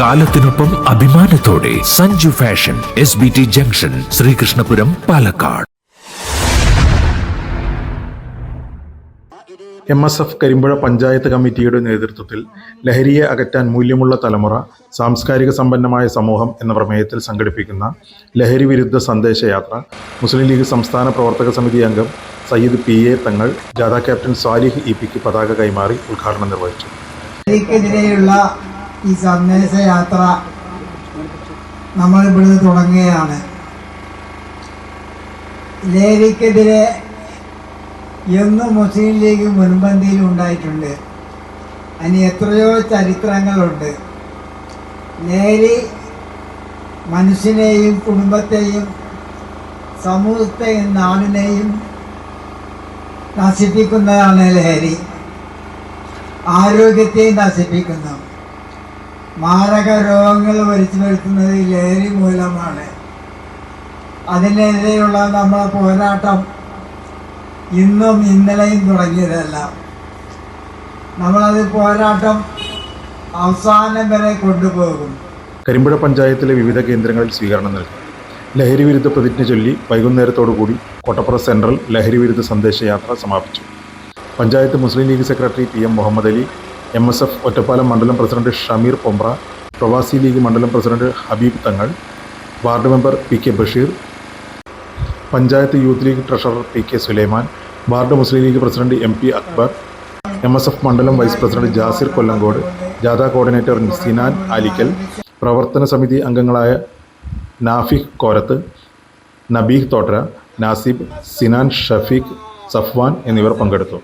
കാലത്തിനൊപ്പം അഭിമാനത്തോടെ Sanju fashion S B T junction Sreekrishnapuram Palakkad. M S F Karimpuzha panchayat കമ്മിറ്റിയുടെ നേതൃത്വത്തിൽ ലഹരിയെ അകറ്റാൻ മൂല്യമുള്ള തലമുറ സാംസ്കാരിക സമ്പന്നമായ സമൂഹം എന്ന പ്രമേയത്തിൽ സംഘടിപ്പിക്കുന്ന ലഹരി വിരുദ്ധ സന്ദേശയാത്ര മുസ്ലിം ലീഗ് സംസ്ഥാന പ്രവർത്തക സമിതി അംഗം സയ്യിദ് പി എ തങ്ങൾ ജാഥ ക്യാപ്റ്റൻ സാലിഹ് ഇ പിക്ക് പതാക കൈമാറി ഉദ്ഘാടനം നിർവഹിച്ചു. ഈ സന്ദേശയാത്ര നമ്മൾ ഇവിടുന്ന് തുടങ്ങുകയാണ്. ലേവിക്കെതിരെ എന്നും മുസ്ലിം ലീഗ് മുൻപന്തിയിൽ ഉണ്ടായിട്ടുണ്ട്. അതിന് എത്രയോ ചരിത്രങ്ങളുണ്ട്. ലേരി മനുഷ്യനെയും കുടുംബത്തെയും സമൂഹത്തെയും നാടിനെയും നശിപ്പിക്കുന്നതാണ് ലഹരി ആരോഗ്യത്തെയും നശിപ്പിക്കുന്നു. മാരക രോഗങ്ങൾ വരുത്തി വരുത്തുന്നത് ഈ ലഹരി മൂലമാണ്. അതിനെതിരെയുള്ള നമ്മുടെ പോരാട്ടം ഇന്നും ഇന്നലെയും തുടങ്ങിയതല്ല. നമ്മളത് പോരാട്ടം അവസാനം വരെ കൊണ്ടുപോകും. കരിമ്പുഴ പഞ്ചായത്തിലെ വിവിധ കേന്ദ്രങ്ങളിൽ സ്വീകരണം നൽകി. ലഹരി വിരുദ്ധ പ്രതിജ്ഞ ചൊല്ലി വൈകുന്നേരത്തോടുകൂടി കോട്ടപ്പുറ സെൻട്രൽ ലഹരി വിരുദ്ധ സന്ദേശയാത്ര സമാപിച്ചു. Panchayat Muslim League secretary P M Muhammad Ali M S F Ottapalam മണ്ഡലം പ്രസിഡന്റ് ഷമീർ പൊമ്പ്ര പ്രവാസി ലീഗ് മണ്ഡലം president Habeeb Thangal ward member P K Basheer panchayat Youth League treasurer P K Sulaiman ward Muslim League president M P Akbar M S F മണ്ഡലം vice president Jasir Kollengode ജാഥ coordinator Sinan Alikkal പ്രവർത്തന സമിതി അംഗങ്ങളായ നാഫിഖ് കോരത്ത് നബീഹ് തോട്ടര നാസിബ് സിനാൻ ഷഫീഖ് സഫ്വാൻ എന്നിവർ പങ്കെടുത്തു.